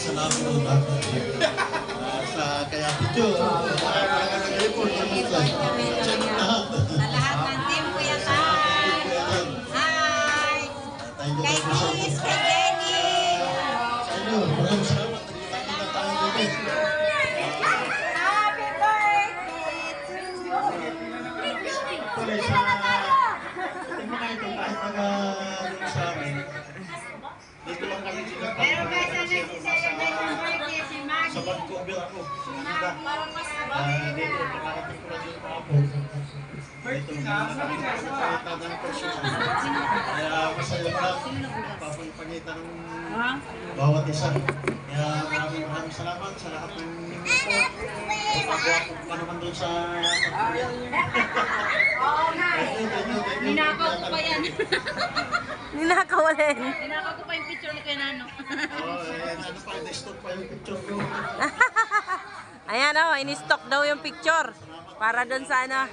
Salamat po sa kaya video. Talaga kayo po. Sa lahat. Sa lahat ng team Kuya. Hi! Kay sa Chris, kay Jenny. sa inyo. Ako. Ah, dito, nakarating ko lang yung mga po. Dito, nakakita ng personal. Kaya masaya ka. Papagpagitan ng bawat isa. Kaya maraming maraming salamat sa lahat ng support. Kapagwa ko pa naman doon sa Oo nga eh. Ninakaw ko pa yan. Ninakaw ulit. Ninakaw ko pa yung picture ni Kuya Nano. Oh, eh, ano pa, desktop pa yung picture ko. Ayan o, oh, in-stock daw yung picture. Para doon sa ano,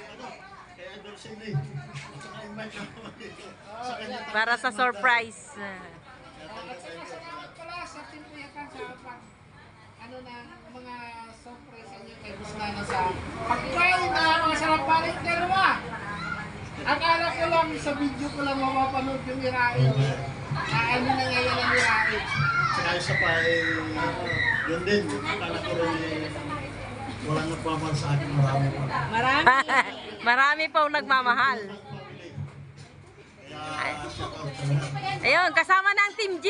para sa surprise. Ano na mga surprise niyo kay Busnano sa pagkain na mga sarap balik dalawa. Akala ko lang sa video ko lang mapapanood yung irain. Ah, ano na ngayon ang irain. Saka isa pa yun din, akala ko rin walang nagpapal sa akin marami pa. Marami. Marami pong nagmamahal. Ayun, kasama na ang Team G.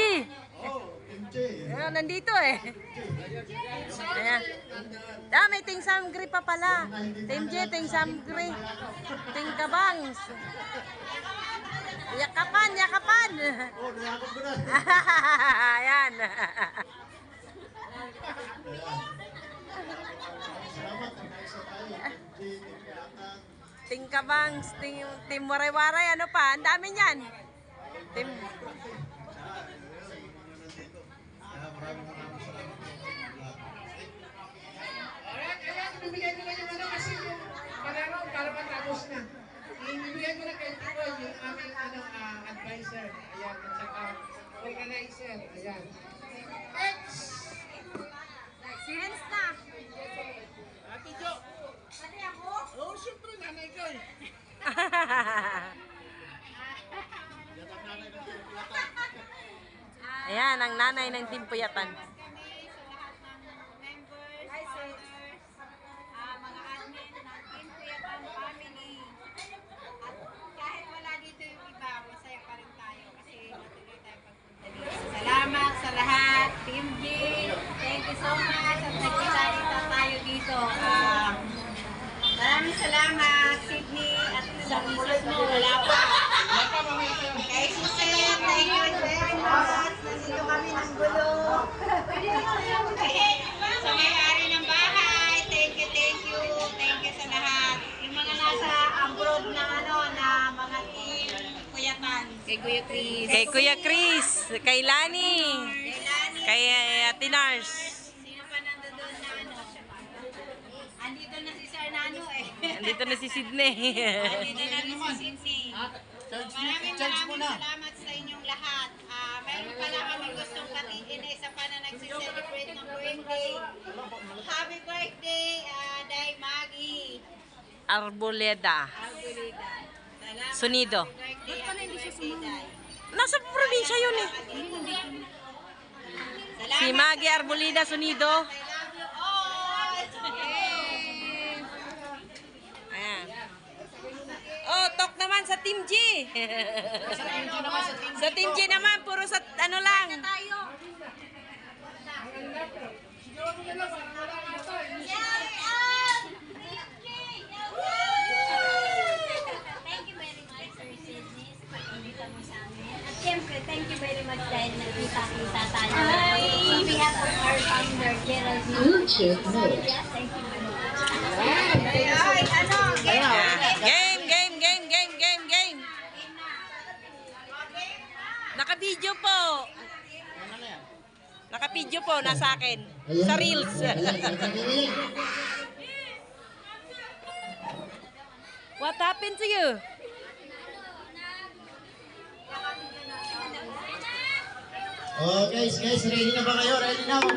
Oh, MJ. Ayun, nandito eh. Ayan. Ah, may Ting Samgri pa pala. Team G, Ting Samgri. Ting Kabangs. Yakapan, yakapan. Oh, niyakap ko na. Ayan. Salamat, nag-isa tayo. MJ, Tingkatan. Ting Kabangs, Ting, Team Waray-Waray, ano pa? Ang dami niyan. Team... Maraming maraming salamat. Alright, ayan, bibigyan ko na yung ano kasi yung palaro para matapos na. Ibibigyan ko na kay Tikoy yung aming ano, ah, advisor. Ayan, at saka organizer. Ayan. X! Hands na. Ate Jo! Pati ako. Oh, syempre nanay ko eh. Ayan, ang nanay ng Team Puyatan. kami sa lahat ng members, partners, ah, mga admin ng Team Kuyapan family. At kahit wala dito yung iba, masaya pa rin tayo kasi natuloy tayo pagpunta dito. Salamat sa lahat, Team G. Thank you so much at nagkita tayo dito. Ah, maraming salamat, Sydney, at sa misis mo. Kuya Chris. Kay Kuya Chris, kay Lani, Kay Lani, kay uh, Ate Nars. sino pa nandun doon na ano? Andito na si Sir Nano eh. Andito na si Sydney. Andito na rin si Sinsi. Maraming maraming salamat sa inyong lahat. Ah, meron pala kami gustong katiin na isa pa na nagsiselebrate ng birthday. Happy birthday, uh, Day Maggie. Arboleda. Alburida. Sunido. Happy birthday, happy birthday, Day. Nasa probinsya yun eh. Si Maggie Arboleda Sunido. Ayan. Oh, talk naman sa Team G. sa Team G naman, puro sa ano lang. Tayo. Yay! Out! Thank you very much, Sir Sidney, sa pag-invita mo sa amin. At syempre, thank you very much dahil nagkita-kita tayo. On behalf of our founder, Gerald Bluetooth mode. Thank you very much. Ay, ay, ano? Game. Game, game, game, game, game, game. Naka-video po. Naka-video po, nasa akin. Sa Reels. What happened to you? Oh, guys, guys, ready na ba kayo? Ready na?